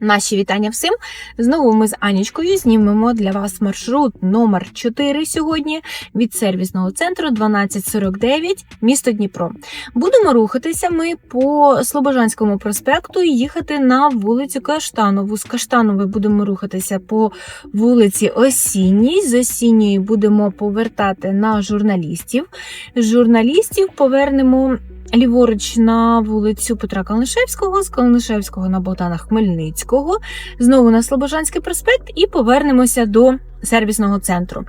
Наші вітання всім. Знову ми з Анічкою знімемо для вас маршрут номер 4 сьогодні від сервісного центру 1249, місто Дніпро. Будемо рухатися ми по Слобожанському проспекту і їхати на вулицю Каштанову. З Каштанової будемо рухатися по вулиці Осінній. З Осінньої будемо повертати на журналістів. Журналістів повернемо ліворуч на вулицю Петра Калнишевського, з Калнишевського на Богдана Хмельницького, знову на Слобожанський проспект і повернемося до сервісного центру.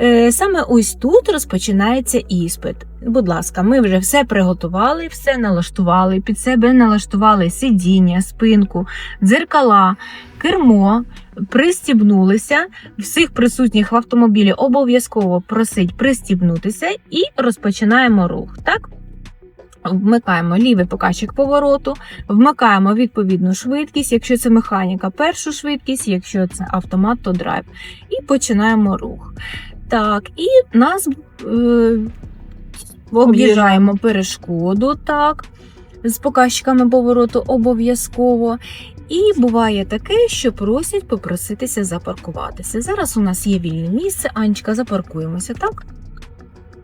Е, Саме ось тут розпочинається іспит. Будь ласка, ми вже все приготували, все налаштували, під себе налаштували сидіння, спинку, дзеркала, кермо. Пристібнулися, всіх присутніх в автомобілі обов'язково просить пристібнутися і розпочинаємо рух. Так? Вмикаємо лівий показчик повороту, вмикаємо відповідну швидкість, якщо це механіка, першу швидкість, якщо це автомат, то драйв. І починаємо рух. Так, і нас е, об'їжджаємо перешкоду, так, з показчиками повороту обов'язково. І буває таке, що просять попроситися запаркуватися. Зараз у нас є вільне місце. Анечка, запаркуємося, так?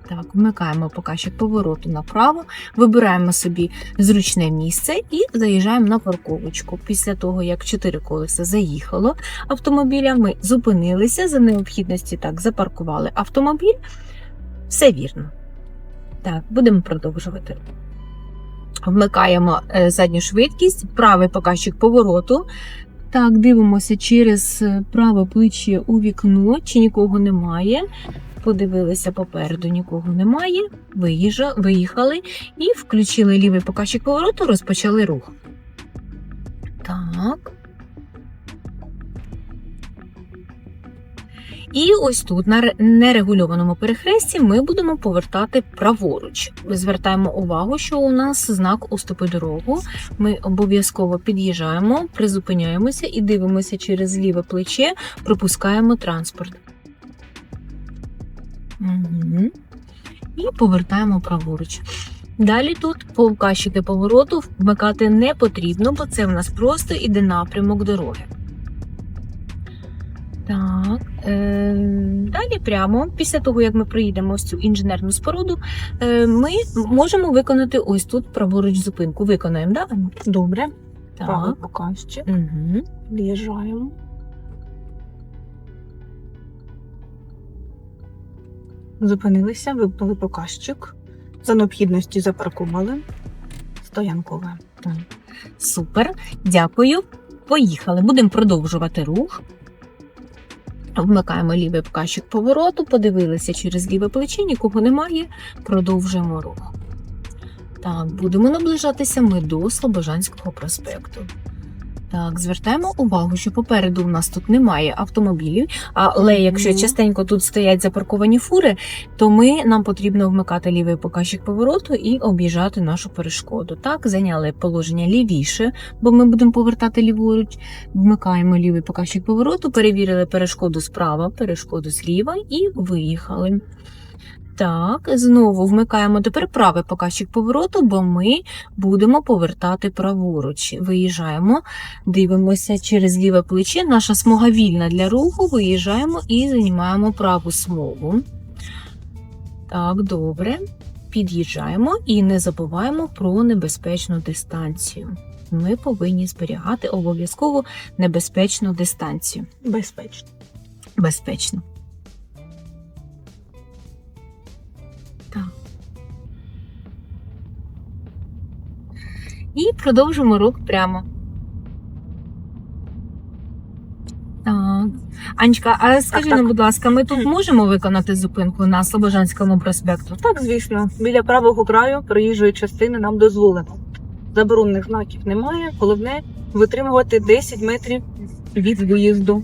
Так, вмикаємо показчик повороту направо, вибираємо собі зручне місце і заїжджаємо на парковочку. Після того, як чотири колеса заїхало автомобіля, ми зупинилися за необхідності, так, запаркували автомобіль. Все вірно. Так, будемо продовжувати. Вмикаємо е, задню швидкість, правий показчик повороту. Так, дивимося через е, праве плече у вікно, чи нікого немає. Подивилися попереду, нікого немає. Виїхали і включили лівий показчик повороту, розпочали рух. Так. І ось тут, на нерегульованому перехресті, ми будемо повертати праворуч. Звертаємо увагу, що у нас знак «Уступи дорогу. Ми обов'язково під'їжджаємо, призупиняємося і дивимося через ліве плече, пропускаємо транспорт. Угу. І повертаємо праворуч. Далі тут показчики повороту вмикати не потрібно, бо це в нас просто іде напрямок дороги. Так, е, далі прямо, після того, як ми приїдемо ось цю інженерну споруду, е, ми можемо виконати ось тут праворуч зупинку. Виконаємо, да? Добре. Так. Правий показчик. Угу. В'їжджаємо. Зупинилися, випали показчик. За необхідності запаркували. Стоянкове. Супер, дякую. Поїхали. Будемо продовжувати рух. Вмикаємо лівий показчик повороту, подивилися через ліве плече, нікого немає. Продовжуємо рух. Так, будемо наближатися ми до Слобожанського проспекту. Так, звертаємо увагу, що попереду у нас тут немає автомобілів, але якщо частенько тут стоять запарковані фури, то ми нам потрібно вмикати лівий показчик повороту і об'їжджати нашу перешкоду. Так, зайняли положення лівіше, бо ми будемо повертати ліворуч. Вмикаємо лівий показчик повороту, перевірили перешкоду справа, перешкоду зліва і виїхали. Так, знову вмикаємо тепер правий показчик повороту, бо ми будемо повертати праворуч. Виїжджаємо, дивимося через ліве плече. Наша смуга вільна для руху. Виїжджаємо і займаємо праву смугу. Так, добре. Під'їжджаємо і не забуваємо про небезпечну дистанцію. Ми повинні зберігати обов'язково небезпечну дистанцію. Безпечно. Безпечно. І продовжимо рух прямо. Так. Анечка, а скажи нам, будь ласка, ми тут можемо виконати зупинку на Слобожанському проспекту? Так, звісно, біля правого краю проїжджої частини нам дозволено. Заборонених знаків немає. Головне витримувати 10 метрів від виїзду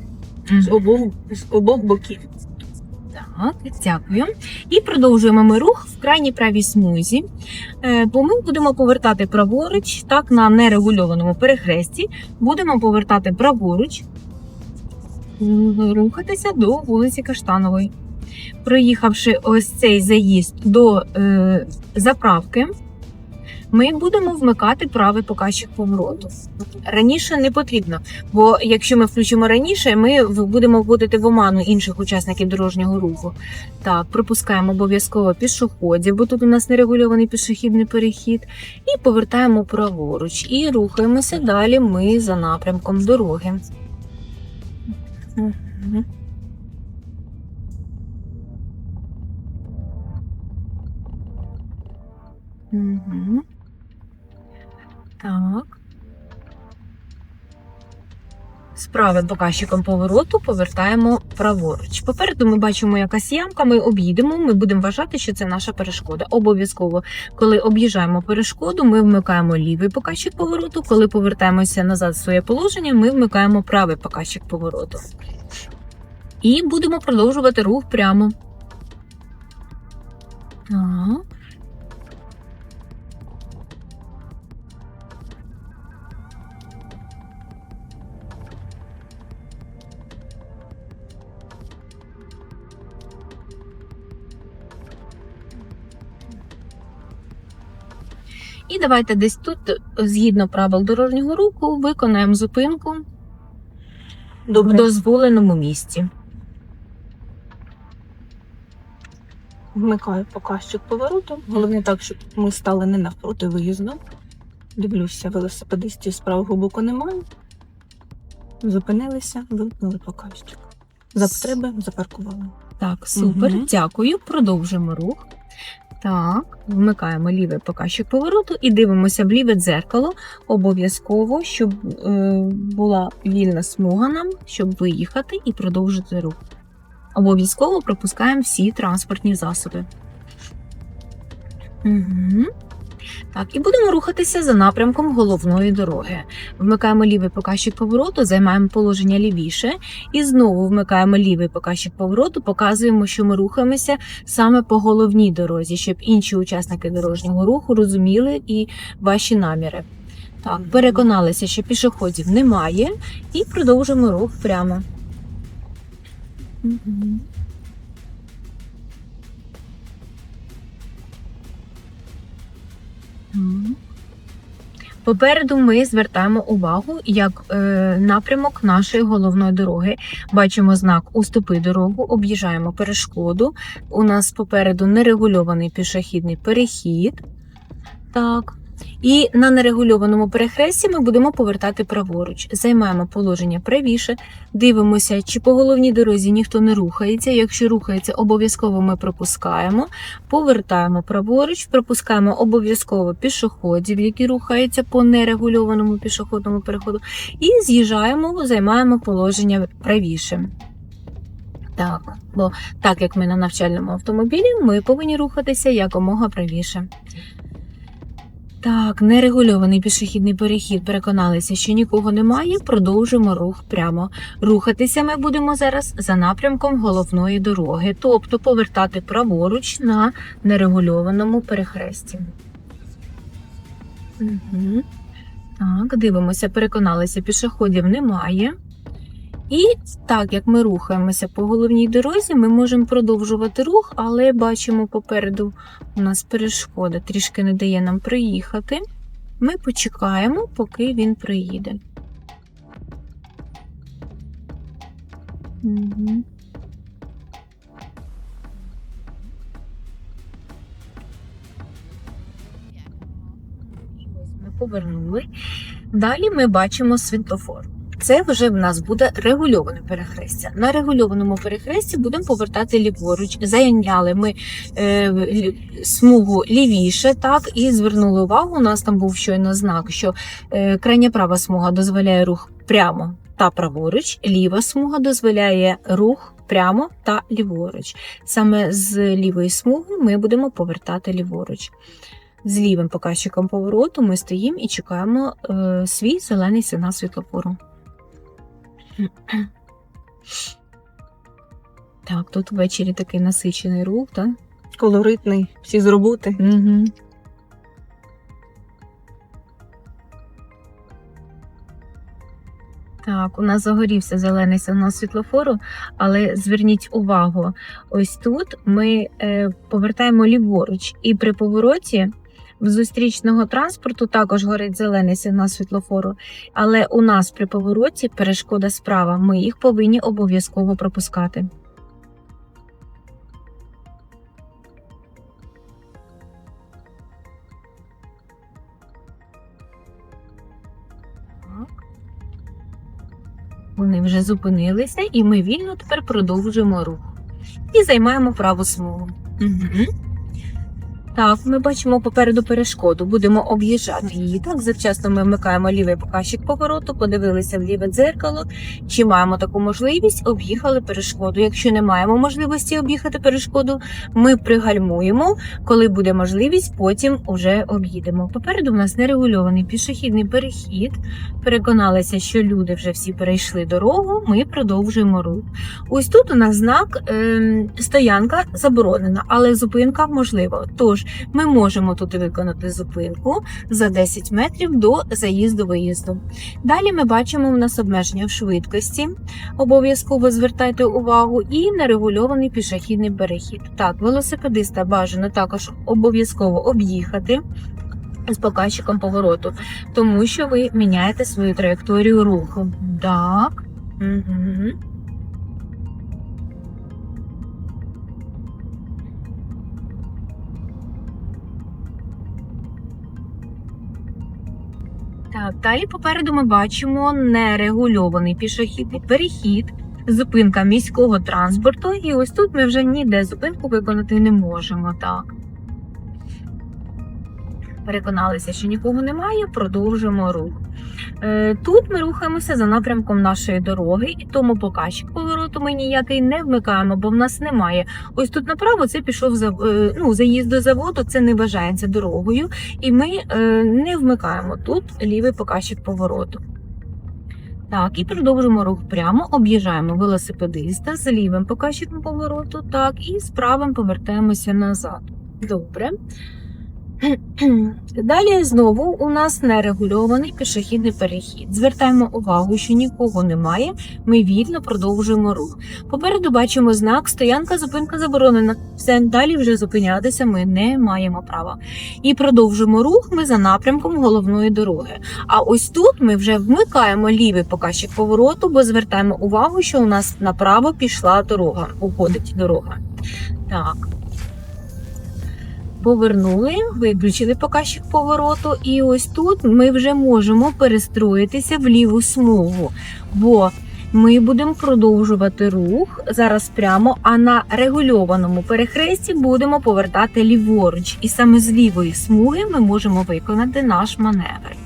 з обох, з обох боків. Так, дякую. І продовжуємо ми рух в крайній правій смузі, Е, бо ми будемо повертати праворуч, так, на нерегульованому перехресті. Будемо повертати праворуч, рухатися до вулиці Каштанової. Проїхавши ось цей заїзд до е, заправки, ми будемо вмикати правий показчик повороту. Раніше не потрібно, бо якщо ми включимо раніше, ми будемо вводити в оману інших учасників дорожнього руху. Так, пропускаємо обов'язково пішоходів, бо тут у нас нерегульований пішохідний перехід, і повертаємо праворуч. І рухаємося далі. Ми за напрямком дороги. Мгм. Так. З правим показчиком повороту повертаємо праворуч. Попереду ми бачимо якась ямка, ми об'їдемо, ми будемо вважати, що це наша перешкода. Обов'язково, коли об'їжджаємо перешкоду, ми вмикаємо лівий показчик повороту. Коли повертаємося назад в своє положення, ми вмикаємо правий показчик повороту. І будемо продовжувати рух прямо. Так. Давайте десь тут, згідно правил дорожнього руху, виконаємо зупинку в дозволеному місці. Вмикаю показчик повороту. Головне так, щоб ми стали не навпроти виїзду. Дивлюся, велосипедистів з правого боку немає. Зупинилися, вимкнули показчик. За потреби запаркували. Так, супер, Мгм. дякую. Продовжимо рух. Так, вмикаємо лівий показчик повороту і дивимося в ліве дзеркало. Обов'язково, щоб е, була вільна смуга нам, щоб виїхати і продовжити рух. Обов'язково пропускаємо всі транспортні засоби. Угу. Так, і будемо рухатися за напрямком головної дороги. Вмикаємо лівий показчик повороту, займаємо положення лівіше, і знову вмикаємо лівий показчик повороту, показуємо, що ми рухаємося саме по головній дорозі, щоб інші учасники дорожнього руху розуміли і ваші наміри. Так, переконалися, що пішоходів немає, і продовжуємо рух прямо. Попереду ми звертаємо увагу як е, напрямок нашої головної дороги. Бачимо знак Уступи дорогу, об'їжджаємо перешкоду. У нас попереду нерегульований пішохідний перехід. Так. І на нерегульованому перехресті ми будемо повертати праворуч. Займаємо положення правіше, дивимося, чи по головній дорозі ніхто не рухається. Якщо рухається, обов'язково ми пропускаємо, повертаємо праворуч, пропускаємо обов'язково пішоходів, які рухаються по нерегульованому пішохідному переходу, і з'їжджаємо, займаємо положення правіше. Так, бо так як ми на навчальному автомобілі, ми повинні рухатися якомога правіше. Так, нерегульований пішохідний перехід. Переконалися, що нікого немає. Продовжуємо рух прямо. Рухатися ми будемо зараз за напрямком головної дороги, тобто повертати праворуч на нерегульованому перехресті. Угу. Так, дивимося, переконалися, пішоходів немає. І так як ми рухаємося по головній дорозі, ми можемо продовжувати рух, але бачимо попереду у нас перешкода трішки не дає нам проїхати. Ми почекаємо, поки він приїде. Угу. Ми повернули. Далі ми бачимо світлофор. Це вже в нас буде регульоване перехрестя. На регульованому перехресті будемо повертати ліворуч. Зайняли ми е, смугу лівіше, так і звернули увагу. У нас там був щойно знак, що е, крайня права смуга дозволяє рух прямо та праворуч, ліва смуга дозволяє рух прямо та ліворуч. Саме з лівої смуги ми будемо повертати ліворуч. З лівим показчиком повороту ми стоїмо і чекаємо е, свій зелений сигнал світлофору. Так, тут ввечері такий насичений рух, так? Колоритний, всі з роботи. Угу. Так, у нас загорівся зелений сигнал світлофору, але зверніть увагу, ось тут ми е, повертаємо ліворуч, і при повороті зустрічного транспорту також горить зелений сигнал світлофору, але у нас при повороті перешкода справа. Ми їх повинні обов'язково пропускати. Вони вже зупинилися, і ми вільно тепер продовжуємо рух. І займаємо праву смугу. Угу. Так, ми бачимо попереду перешкоду, будемо об'їжджати її. Так, завчасно ми вмикаємо лівий показчик повороту, подивилися в ліве дзеркало. Чи маємо таку можливість, об'їхали перешкоду. Якщо не маємо можливості об'їхати перешкоду, ми пригальмуємо. Коли буде можливість, потім уже об'їдемо. Попереду в нас нерегульований пішохідний перехід. Переконалися, що люди вже всі перейшли дорогу. Ми продовжуємо рух. Ось тут у нас знак е, стоянка заборонена, але зупинка можлива. Тож ми можемо тут виконати зупинку за 10 метрів до заїзду-виїзду. Далі ми бачимо у нас обмеження в швидкості. Обов'язково звертайте увагу і нерегульований пішохідний перехід. Так, велосипедиста бажано також обов'язково об'їхати. З показчиком повороту, тому що ви міняєте свою траєкторію руху. Так. Угу. Далі попереду ми бачимо нерегульований пішохідний перехід, зупинка міського транспорту, і ось тут ми вже ніде зупинку виконати не можемо. Так. Переконалися, що нікого немає, продовжуємо рух. Е, Тут ми рухаємося за напрямком нашої дороги, і тому показчик повороту ми ніякий не вмикаємо, бо в нас немає. Ось тут направо це пішов за е, ну, заїзд до заводу, це не вважається дорогою, і ми е, не вмикаємо тут лівий показчик повороту. Так, і продовжуємо рух прямо, об'їжджаємо велосипедиста з лівим показчиком повороту, так, і з правим повертаємося назад. Добре. Далі знову у нас нерегульований пішохідний перехід. Звертаємо увагу, що нікого немає. Ми вільно продовжуємо рух. Попереду бачимо знак стоянка, зупинка заборонена. Все далі вже зупинятися ми не маємо права. І продовжуємо рух ми за напрямком головної дороги. А ось тут ми вже вмикаємо лівий показчик повороту, бо звертаємо увагу, що у нас направо пішла дорога, уходить дорога. Так. Повернули, виключили показчик повороту, і ось тут ми вже можемо перестроїтися в ліву смугу, бо ми будемо продовжувати рух зараз прямо, а на регульованому перехресті будемо повертати ліворуч. І саме з лівої смуги ми можемо виконати наш маневр.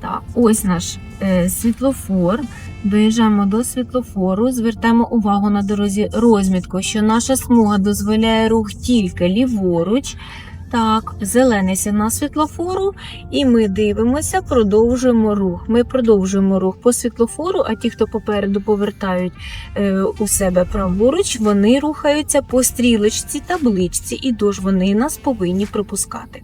Так, ось наш е, світлофор. Доїжджаємо до світлофору, звертаємо увагу на дорозі розмітку, що наша смуга дозволяє рух тільки ліворуч. Так, зелений сигнал світлофору, і ми дивимося, продовжуємо рух. Ми продовжуємо рух по світлофору, а ті, хто попереду повертають е, у себе праворуч, вони рухаються по стрілочці табличці, і тож вони нас повинні пропускати.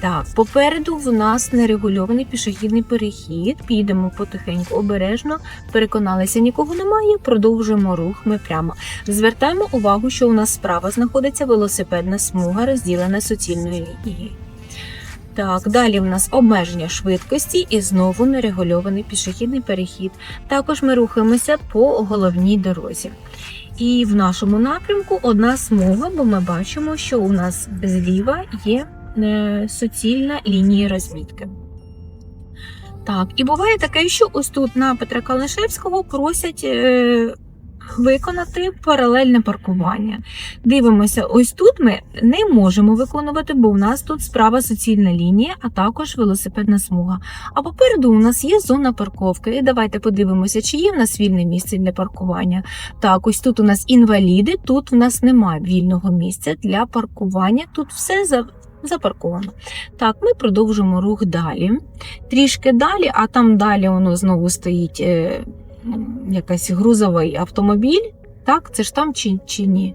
Так, попереду в нас нерегульований пішохідний перехід. Підемо потихеньку обережно, переконалися, нікого немає. Продовжуємо рух. Ми прямо звертаємо увагу, що у нас справа знаходиться велосипедна смуга, розділена суцільною лінією. Так, далі в нас обмеження швидкості і знову нерегульований пішохідний перехід. Також ми рухаємося по головній дорозі. І в нашому напрямку одна смуга, бо ми бачимо, що у нас зліва є суцільна лінія розмітки. Так, і буває таке, що ось тут на Петра Калишевського просять е, виконати паралельне паркування. Дивимося, ось тут ми не можемо виконувати, бо у нас тут справа суцільна лінія, а також велосипедна смуга. А попереду у нас є зона парковки. І давайте подивимося, чи є в нас вільне місце для паркування. Так, ось тут у нас інваліди, тут у нас немає вільного місця для паркування. Тут все. Запарковано. Так, ми продовжимо рух далі. Трішки далі, а там далі воно знову стоїть е, м, якийсь грузовий автомобіль. Так, це ж там чи, чи ні?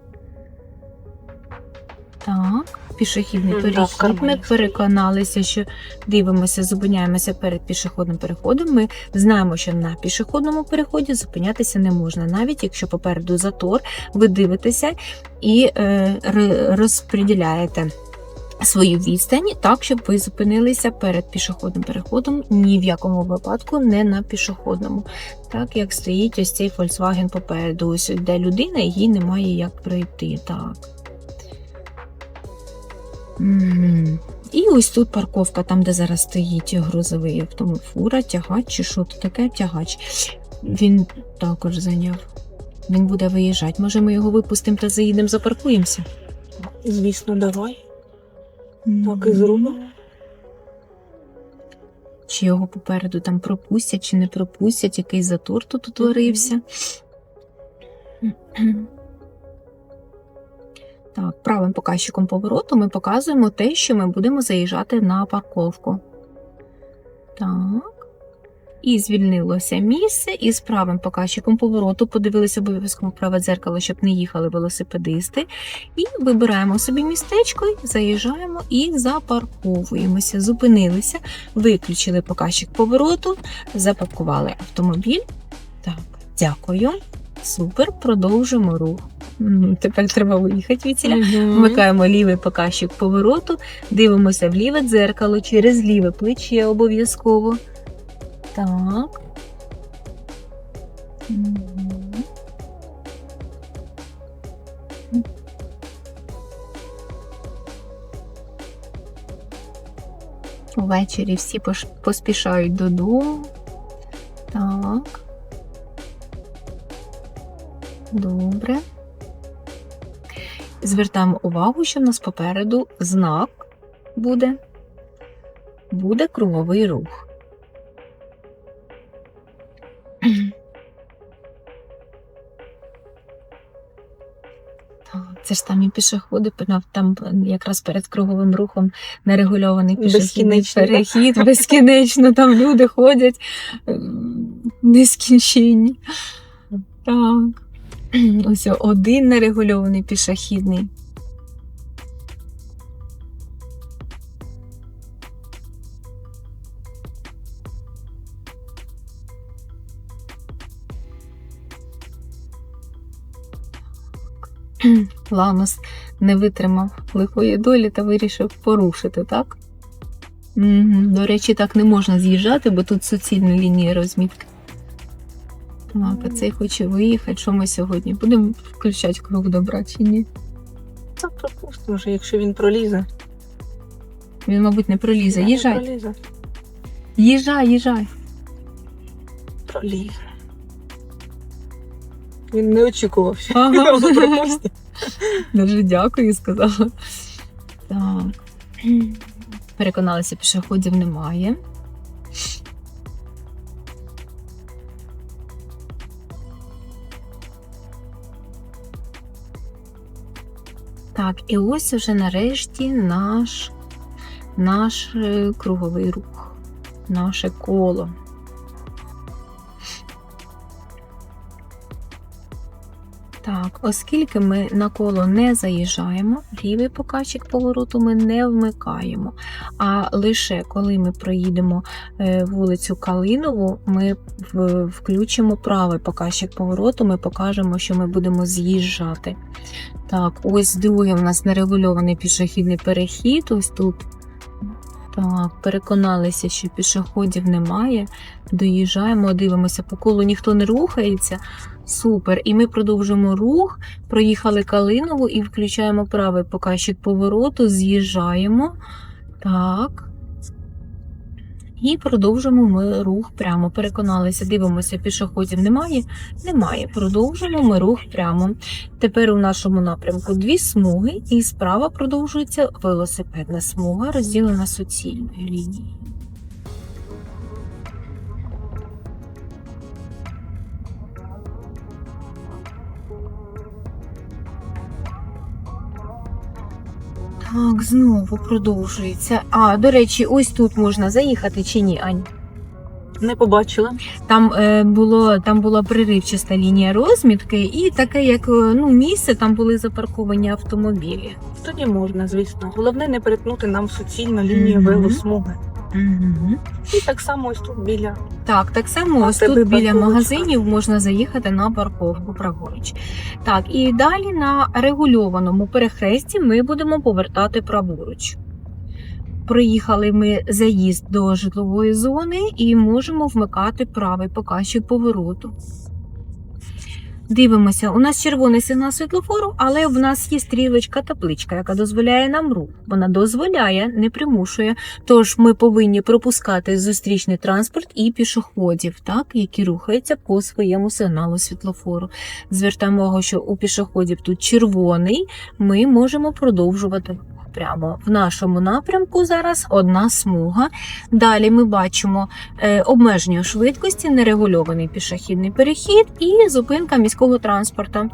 Так, пішохідний перехід. Ми переконалися, що дивимося, зупиняємося перед пішохідним переходом. Ми знаємо, що на пішохідному переході зупинятися не можна, навіть якщо попереду затор, ви дивитеся і е, розподіляєте. Свою відстань так, щоб ви зупинилися перед пішохідним переходом, ні в якому випадку не на пішохідному. Так як стоїть ось цей Volkswagen попереду, ось йде людина, і їй немає як пройти. Так. І ось тут парковка, там, де зараз стоїть грузовий автомобіль, фура, тягач чи що то таке тягач. Він також зайняв. Він буде виїжджати. Може, ми його випустимо та заїдемо, запаркуємося? Звісно, давай. Так і зробимо. Чи його попереду там пропустять, чи не пропустять, який затор тут утворився. Так, правим показчиком повороту ми показуємо те, що ми будемо заїжджати на парковку. Так. І звільнилося місце, і з правим показчиком повороту подивилися обов'язково праве дзеркало, щоб не їхали велосипедисти. І вибираємо собі містечко, заїжджаємо і запарковуємося. Зупинилися, виключили показчик повороту, запаркували автомобіль. Так, дякую. Супер, продовжимо рух. Тепер треба виїхати від ціля. Вмикаємо лівий показчик повороту, дивимося в ліве дзеркало через ліве плече обов'язково. Так. Мгм. Ввечері всі поспішають додому. Так. Добре. Звертаємо увагу, що в нас попереду знак буде. Буде круговий рух. Це ж там і пішоходи, там якраз перед круговим рухом нерегульований пішохідний перехід, безкінечно там люди ходять ем, нескінченні. Так. Ось один нерегульований пішохідний. Ламос не витримав лихої долі та вирішив порушити, так? До речі, так не можна з'їжджати, бо тут суцільна лінія розмітки. Так, а цей хоче виїхати. Що ми сьогодні? Будемо включати круг добра чи ні? Так, пропустимо вже, якщо він пролізе. Він, мабуть, не пролізе. Не Їжджай. Пролізе. Їжджай, їжджай. Пролізе. Він не очікував, що Ага. його пропустять. Дуже дякую, сказала. Так. Переконалися, пішоходів немає. Так, і ось уже нарешті наш, наш е, круговий рух, наше коло. Так, оскільки ми на коло не заїжджаємо, лівий показчик повороту ми не вмикаємо. А лише коли ми проїдемо е, вулицю Калинову, ми включимо правий показчик повороту, ми покажемо, що ми будемо з'їжджати. Так, ось другий у нас нерегульований пішохідний перехід. Ось тут. Так, переконалися, що пішоходів немає. Доїжджаємо, дивимося, по колу ніхто не рухається. Супер. І ми продовжуємо рух, проїхали Калинову і включаємо правий показчик повороту, з'їжджаємо. Так. І продовжуємо ми рух прямо. Переконалися, дивимося, пішоходів немає. Немає. Продовжуємо ми рух прямо. Тепер у нашому напрямку дві смуги, і справа продовжується велосипедна смуга, розділена суцільною лінією. Так, знову продовжується. А, до речі, ось тут можна заїхати чи ні, Ань? Не побачила. Там е, було там була приривчаста лінія розмітки, і таке, як е, ну місце, там були запарковані автомобілі. Тоді можна, звісно. Головне не перетнути нам суцільну лінію Мгм. велосмуги. Угу. І так само ось тут біля. Так, так само А ось тут біля парковочка. магазинів можна заїхати на парковку праворуч. Так, і далі на регульованому перехресті ми будемо повертати праворуч. Приїхали ми заїзд до житлової зони і можемо вмикати правий показчик повороту. Дивимося, у нас червоний сигнал світлофору, але в нас є стрілочка табличка, яка дозволяє нам рух. Вона дозволяє, не примушує. Тож ми повинні пропускати зустрічний транспорт і пішоходів, так, які рухаються по своєму сигналу світлофору. Звертаємо увагу, що у пішоходів тут червоний, ми можемо продовжувати прямо в нашому напрямку. Зараз одна смуга. Далі ми бачимо е, обмеження швидкості, нерегульований пішохідний перехід і зупинка міського транспорту.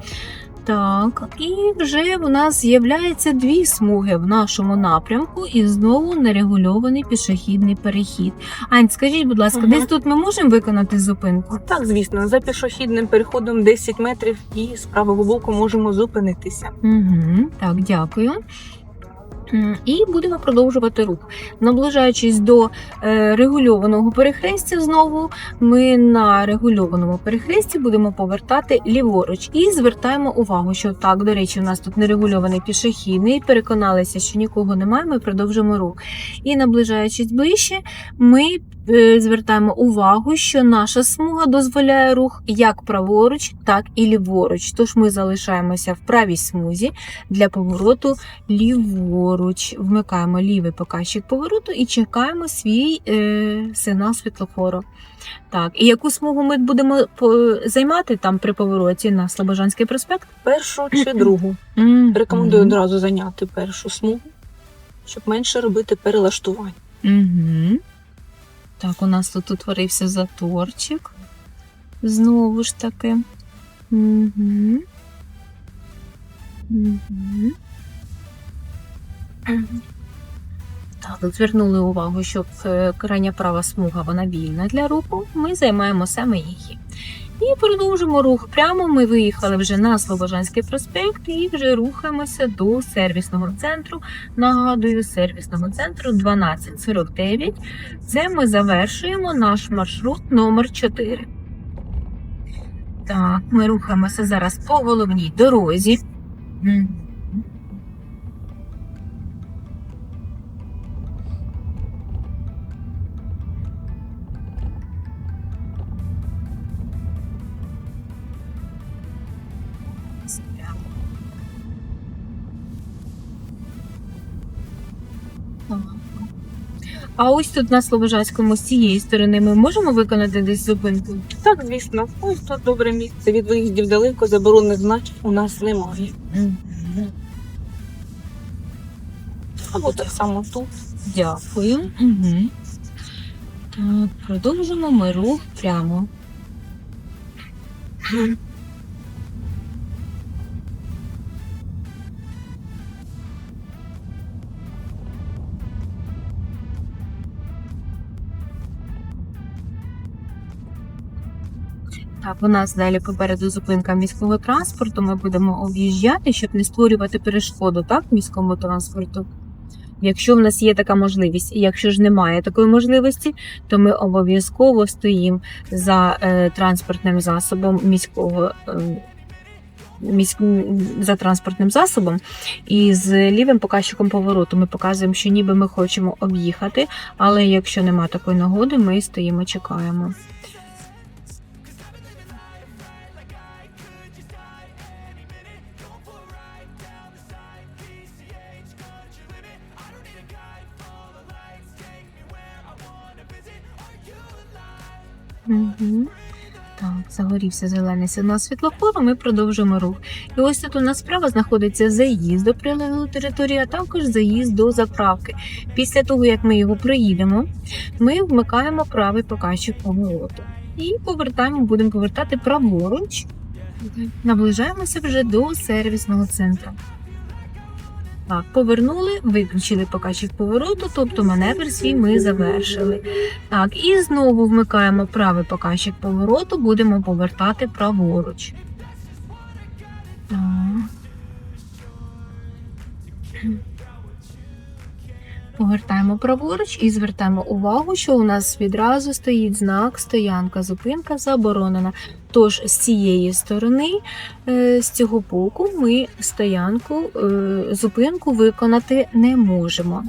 Так, і вже в нас з'являється дві смуги в нашому напрямку, і знову нерегульований пішохідний перехід. Ань, скажіть, будь ласка, Мгм. десь тут ми можемо виконати зупинку? Так, звісно, за пішохідним переходом 10 метрів і з правого боку можемо зупинитися. Угу, так, дякую. І будемо продовжувати рух. Наближаючись до е, регульованого перехрестя, знову ми на регульованому перехресті будемо повертати ліворуч і звертаємо увагу, що так, до речі, у нас тут нерегульований пішохідний. Переконалися, що нікого немає. Ми продовжимо рух. І наближаючись ближче, ми звертаємо увагу, що наша смуга дозволяє рух як праворуч, так і ліворуч. Тож ми залишаємося в правій смузі для повороту ліворуч. Вмикаємо лівий показчик повороту і чекаємо свій е, сигнал світлофору. Так, і яку смугу ми будемо займати там при повороті на Слобожанський проспект? Першу чи другу. Рекомендую одразу зайняти першу смугу, щоб менше робити перелаштувань. Так, у нас тут утворився заторчик. Знову ж таки. Угу. Угу. Так, звернули увагу, що е, крайня права смуга вона вільна для руху. Ми займаємо саме її. І продовжимо рух прямо. Ми виїхали вже на Слобожанський проспект і вже рухаємося до сервісного центру. Нагадую, сервісного центру 1249. Це ми завершуємо наш маршрут номер 4. Так, ми рухаємося зараз по головній дорозі. А ось тут на Слобожанському з цієї сторони ми можемо виконати десь зупинку? Так, звісно, ось тут добре місце. Від виїздів далеко заборонених знаків у нас немає. Або так само тут. Дякую. Угу. Так, продовжимо ми рух прямо. У нас далі попереду зупинка міського транспорту. Ми будемо об'їжджати, щоб не створювати перешкоду так, міському транспорту. Якщо в нас є така можливість, і якщо ж немає такої можливості, то ми обов'язково стоїмо за е, транспортним засобом міського. Е, міськ... за транспортним засобом, і з лівим показчиком повороту ми показуємо, що ніби ми хочемо об'їхати, але якщо нема такої нагоди, ми стоїмо, чекаємо. Так, загорівся зелений сигнал світлофору, ми продовжуємо рух. І ось тут у нас справа знаходиться заїзд до прилеглої території, а також заїзд до заправки. Після того, як ми його проїдемо, ми вмикаємо правий показчик повороту. І повертаємо, будемо повертати праворуч. Наближаємося вже до сервісного центру. Так, повернули, виключили показчик повороту, тобто маневр свій ми завершили. Так, і знову вмикаємо правий показчик повороту, будемо повертати праворуч. Так. Повертаємо праворуч і звертаємо увагу, що у нас відразу стоїть знак стоянка, зупинка заборонена. Тож з цієї сторони, е, з цього боку, ми стоянку, е, зупинку виконати не можемо.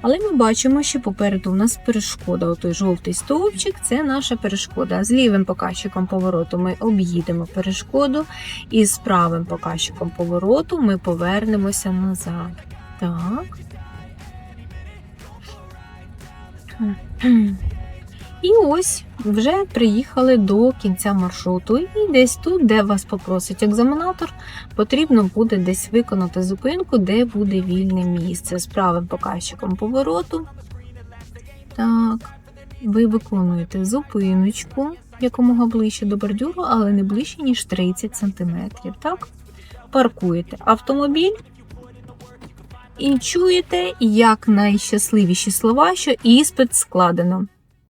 Але ми бачимо, що попереду у нас перешкода. Отой жовтий стовпчик це наша перешкода. З лівим показчиком повороту ми об'їдемо перешкоду, і з правим показчиком повороту ми повернемося назад. Так. І ось вже приїхали до кінця маршруту. І десь тут, де вас попросить екзаменатор, потрібно буде десь виконати зупинку, де буде вільне місце з правим показчиком повороту. Так, ви виконуєте зупиночку якомога ближче до бордюру, але не ближче, ніж 30 см. Так? Паркуєте автомобіль. І чуєте як найщасливіші слова, що іспит складено.